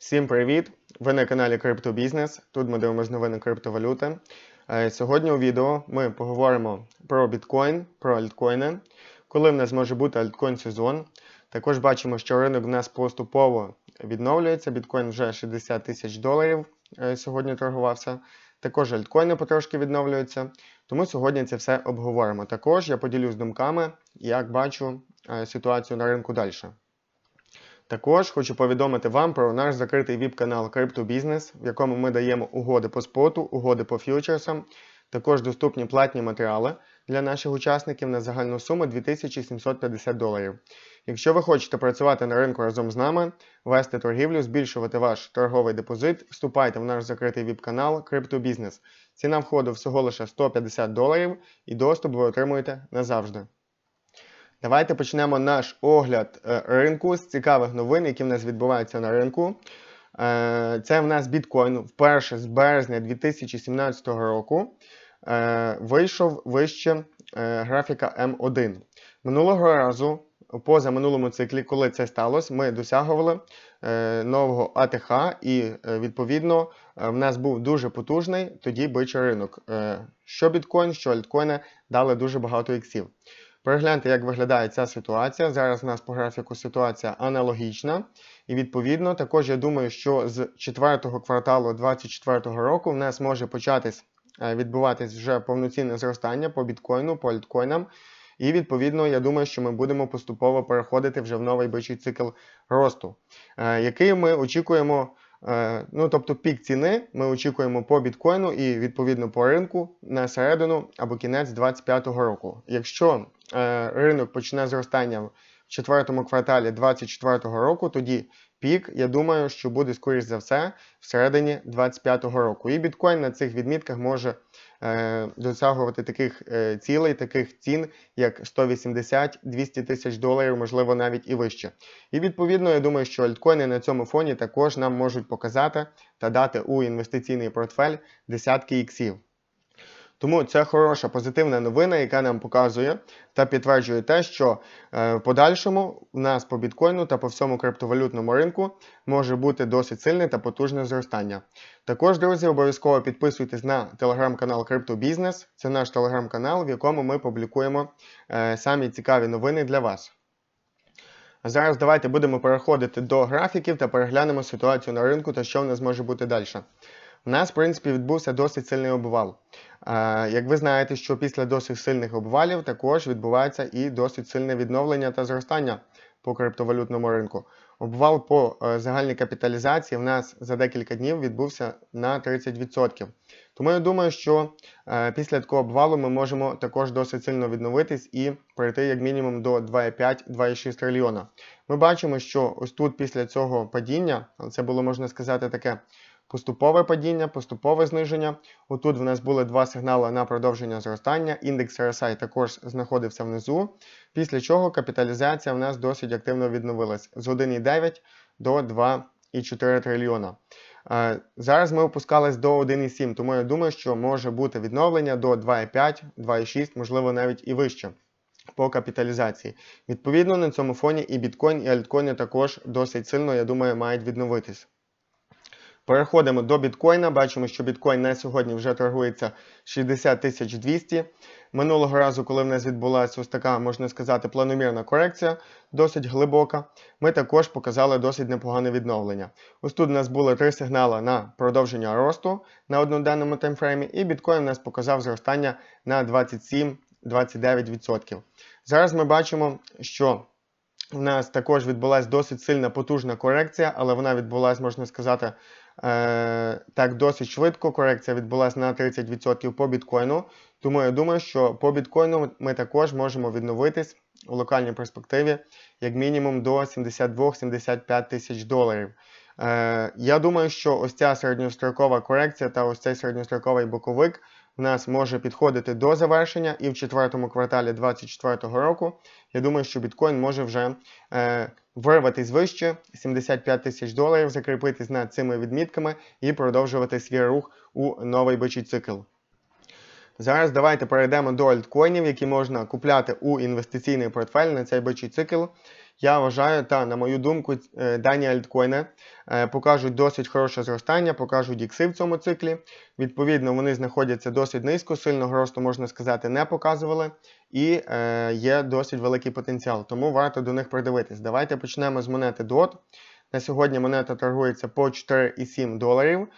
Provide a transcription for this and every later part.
Всім привіт! Ви на каналі Криптобізнес. Тут ми дивимося новини криптовалюти. Е, Сьогодні у відео ми поговоримо про біткоін, про альткоїни, коли в нас може бути альткоін сезон. Також бачимо, що ринок в нас поступово відновлюється. Біткоін вже 60 тисяч доларів е, сьогодні торгувався. Також альткоїни потрошки відновлюються. Тому сьогодні це все обговоримо. Також я поділюсь думками, як бачу е, ситуацію на ринку далі. Також хочу повідомити вам про наш закритий віп-канал CryptoBusiness, в якому ми даємо угоди по споту, угоди по фьючерсам. Також доступні платні матеріали для наших учасників на загальну суму 2750 доларів. Якщо ви хочете працювати на ринку разом з нами, вести торгівлю, збільшувати ваш торговий депозит, вступайте в наш закритий віп-канал CryptoBusiness. Ціна входу всього лише 150 доларів і доступ ви отримуєте назавжди. Давайте почнемо наш огляд е, ринку з цікавих новин, які в нас відбуваються на ринку. Е, Це в нас біткоін вперше з березня 2017 року е, вийшов вище графіка М1. Минулого разу, поза минулому циклі, коли це сталося, ми досягували нового АТХ, і відповідно в нас був дуже потужний тоді бичий ринок. Що біткоін, що альткоїни дали дуже багато іксів. Перегляньте, як виглядає ця ситуація. Зараз у нас по графіку ситуація аналогічна. І відповідно, також я думаю, що з четвертого кварталу 2024 року в нас може початись е, відбуватись вже повноцінне зростання по біткоїну, по альткоїнам. І відповідно, я думаю, що ми будемо поступово переходити вже в новий бичий цикл росту, е, який ми очікуємо. Е, Ну, тобто пік ціни ми очікуємо по біткоїну і відповідно по ринку на середину або кінець 2025 року. Якщо ринок почне зростання в четвертому кварталі 2024 року, тоді пік, я думаю, що буде скоріш за все всередині 2025 року. І біткоін на цих відмітках може е, досягувати таких е, цілей, таких цін, як 180-200 тисяч доларів, можливо, навіть і вище. І відповідно, я думаю, що альткоїни на цьому фоні також нам можуть показати та дати у інвестиційний портфель десятки іксів. Тому це хороша позитивна новина, яка нам показує та підтверджує те, що е, в подальшому у нас по біткоїну та по всьому криптовалютному ринку може бути досить сильне та потужне зростання. Також, друзі, обов'язково підписуйтесь на телеграм-канал CryptoBusiness. Це наш телеграм-канал, в якому ми публікуємо е, самі цікаві новини для вас. А зараз давайте будемо переходити до графіків та переглянемо ситуацію на ринку та що в нас може бути далі. У нас, в принципі, відбувся досить сильний обвал. Як ви знаєте, що після досить сильних обвалів також відбувається і досить сильне відновлення та зростання по криптовалютному ринку. Обвал по е, загальній капіталізації в нас за декілька днів відбувся на 30%. Тому я думаю, що е, після такого обвалу ми можемо також досить сильно відновитись і прийти як мінімум до 2,5-2,6 трильйона. Ми бачимо, що ось тут після цього падіння, це було можна сказати таке поступове падіння, поступове зниження. Отут в нас були два сигнали на продовження зростання. Індекс RSI також знаходився внизу, після чого капіталізація в нас досить активно відновилась з 1,9 до 2,4 трильйона. Е, Зараз ми опускались до 1,7, тому я думаю, що може бути відновлення до 2,5, 2,6, можливо навіть і вище. По капіталізації. Відповідно, на цьому фоні і біткоін, і альткоїни також досить сильно, я думаю, мають відновитись. Переходимо до біткоїна. Бачимо, що біткоін на сьогодні вже торгується 60 200. Минулого разу, коли в нас відбулася ось така, можна сказати, планомірна корекція, досить глибока, ми також показали досить непогане відновлення. Ось тут у нас були три сигнали на продовження росту на одноденному таймфреймі, і біткоін у нас показав зростання на 27-29%. Зараз ми бачимо, що в нас також відбулася досить сильна потужна корекція, але вона відбулася, можна сказати, е, так досить швидко. Корекція відбулася на 30% по біткоїну. Тому я думаю, що по біткоїну ми також можемо відновитись у локальній перспективі як мінімум до 72-75 тисяч доларів. Е, я думаю, що ось ця середньострокова корекція та ось цей середньостроковий боковик нас може підходити до завершення, і в четвертому кварталі 2024 року я думаю, що біткоін може вже е, вирватися вище 75 тисяч доларів, закріпитись над цими відмітками і продовжувати свій рух у новий бичий цикл. Зараз давайте перейдемо до альткоїнів, які можна купляти у інвестиційний портфель на цей бичий цикл. я вважаю, та на мою думку, е, дані альткоїни е, покажуть досить хороше зростання, покажуть ікси в цьому циклі. Відповідно, вони знаходяться досить низько, сильного росту, можна сказати, не показували, і е, є досить великий потенціал, тому варто до них придивитись. Давайте почнемо з монети DOT. На сьогодні монета торгується по 4,7 доларів.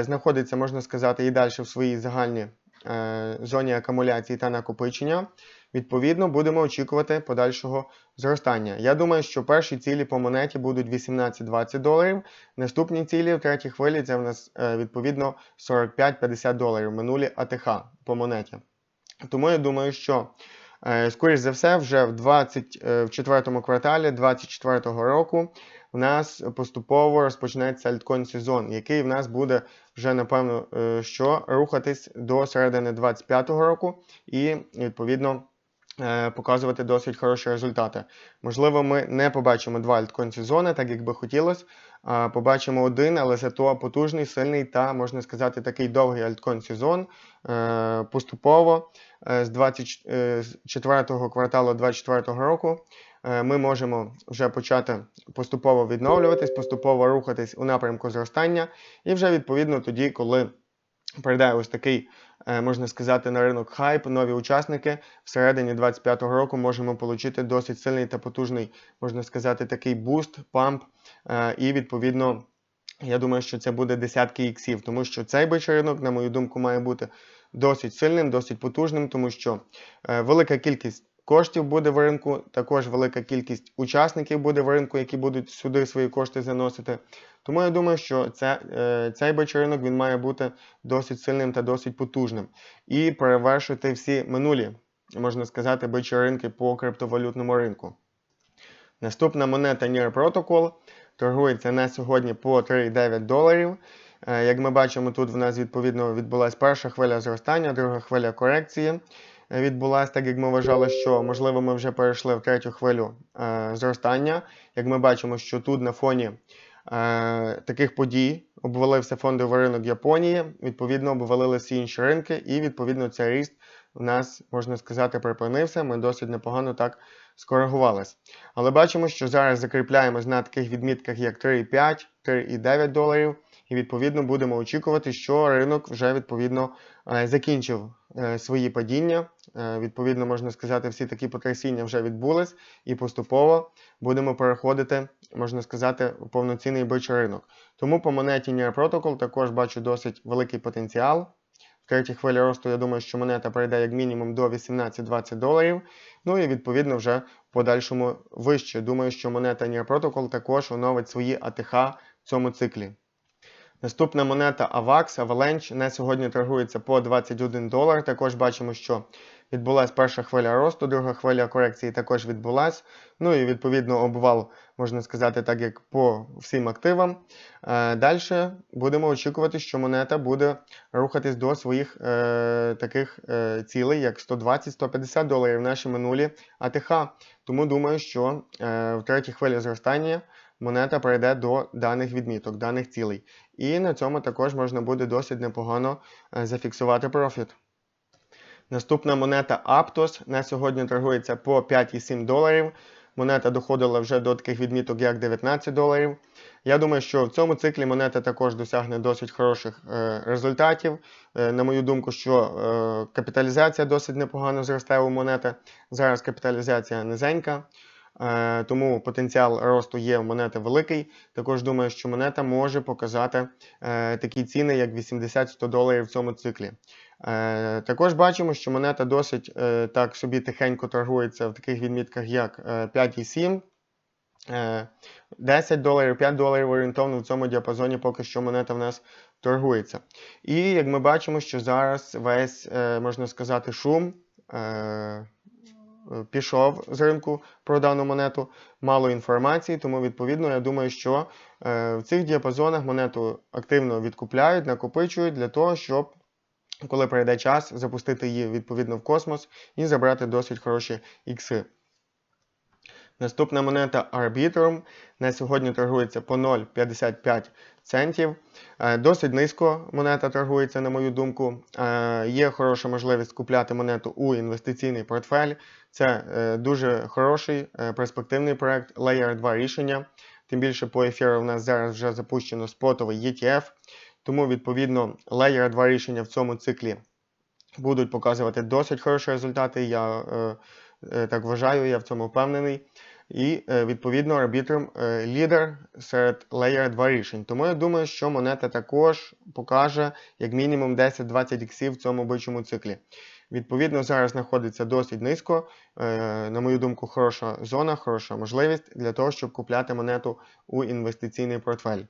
Знаходиться, можна сказати, і далі в своїй загальній зоні акумуляції та накопичення. Відповідно, будемо очікувати подальшого зростання. Я думаю, що перші цілі по монеті будуть 18-20 доларів. Наступні цілі в третій хвилі це в нас е, відповідно 45-50 доларів минулі АТХ по монеті. Тому я думаю, що е, скоріш за все, вже в 24 кварталі 2024 року в нас поступово розпочнеться альткоін сезон, який в нас буде вже напевно е, що рухатись до середини 2025 року і відповідно. Е, Показувати досить хороші результати. Можливо, ми не побачимо два альткоін сезони, так як би хотілося. Побачимо один, але зато потужний, сильний та, можна сказати, такий довгий альткоін сезон. Е, Поступово е, з 24 кварталу 2024 року ми можемо вже почати поступово відновлюватись, поступово рухатись у напрямку зростання. І вже відповідно тоді, коли прийде ось такий, е, можна сказати, на ринок хайп, нові учасники всередині 2025 року можемо отримати досить сильний та потужний, можна сказати, такий буст, памп. е, І відповідно, я думаю, що це буде десятки іксів, тому що цей бичий ринок, на мою думку, має бути досить сильним, досить потужним, тому що е, велика кількість коштів буде в ринку, також велика кількість учасників буде в ринку, які будуть сюди свої кошти заносити. Тому я думаю, що це, е, цей бичий він має бути досить сильним та досить потужним і перевершити всі минулі, можна сказати, бичі по криптовалютному ринку. Наступна монета NIR Protocol торгується на сьогодні по 3,9 доларів. Е, Як ми бачимо, тут в нас відповідно відбулася перша хвиля зростання, друга хвиля корекції відбулася, так як ми вважали, що можливо ми вже перейшли в третю хвилю е, зростання. Як ми бачимо, що тут на фоні е, таких подій обвалився фондовий ринок Японії, відповідно обвалилися інші ринки, і відповідно цей ріст у нас, можна сказати, припинився. Ми досить непогано так скоригувалися. Але бачимо, що зараз закріпляємось на таких відмітках, як 3,5, 3,9 доларів. І відповідно будемо очікувати, що ринок вже відповідно е, закінчив свої падіння. Е, Відповідно, можна сказати, всі такі потрясіння вже відбулись, і поступово будемо переходити, можна сказати, у повноцінний бичий ринок. Тому по монеті NIR Protocol також бачу досить великий потенціал. В третій хвилі росту, я думаю, що монета пройде як мінімум до 18-20 доларів. Ну і відповідно вже в подальшому вище. Думаю, що монета NIR Protocol також оновить свої АТХ в цьому циклі. Наступна монета AVAX, Avalanche, на сьогодні торгується по 21 долар. Також бачимо, що відбулася перша хвиля росту, друга хвиля корекції також відбулася. Ну і відповідно обвал, можна сказати, так як по всім активам. Е, Далі будемо очікувати, що монета буде рухатись до своїх е, таких е, цілей, як 120-150 доларів наші минулі АТХ. Тому думаю, що е, в третій хвилі зростання монета прийде до даних відміток, даних цілей. І на цьому також можна буде досить непогано е, зафіксувати профіт. Наступна монета Aptos на сьогодні торгується по 5,7 доларів. Монета доходила вже до таких відміток, як 19 доларів. Я думаю, що в цьому циклі монета також досягне досить хороших е, результатів. Е, на мою думку, що е, капіталізація досить непогано зростає у монети. Зараз капіталізація низенька. Е, Тому потенціал росту є у монети великий. Також думаю, що монета може показати е, такі ціни, як 80-100 доларів в цьому циклі. Е, Також бачимо, що монета досить так собі тихенько торгується в таких відмітках, як е, 5,7. е, 10 доларів, 5 доларів орієнтовно в цьому діапазоні поки що монета в нас торгується. І як ми бачимо, що зараз весь, можна сказати, шум пішов з ринку про дану монету, мало інформації, тому відповідно я думаю, що е, в цих діапазонах монету активно відкупляють, накопичують для того, щоб коли прийде час, запустити її відповідно в космос і забрати досить хороші ікси. Наступна монета Arbitrum на сьогодні торгується по 0,55 центів. Е, Досить низько монета торгується, на мою думку. Е, Є хороша можливість купляти монету у інвестиційний портфель. Це е, дуже хороший перспективний проект Layer 2 рішення. Тим більше по ефіру в нас зараз вже запущено спотовий ETF. Тому, відповідно, Layer 2 рішення в цьому циклі будуть показувати досить хороші результати. Я так вважаю, я в цьому впевнений. І, е, відповідно, арбітром е, лідер серед Layer 2 рішень. Тому я думаю, що монета також покаже як мінімум 10-20 іксів в цьому бичому циклі. Відповідно, зараз знаходиться досить низько. Е, На мою думку, хороша зона, хороша можливість для того, щоб купляти монету у інвестиційний портфель.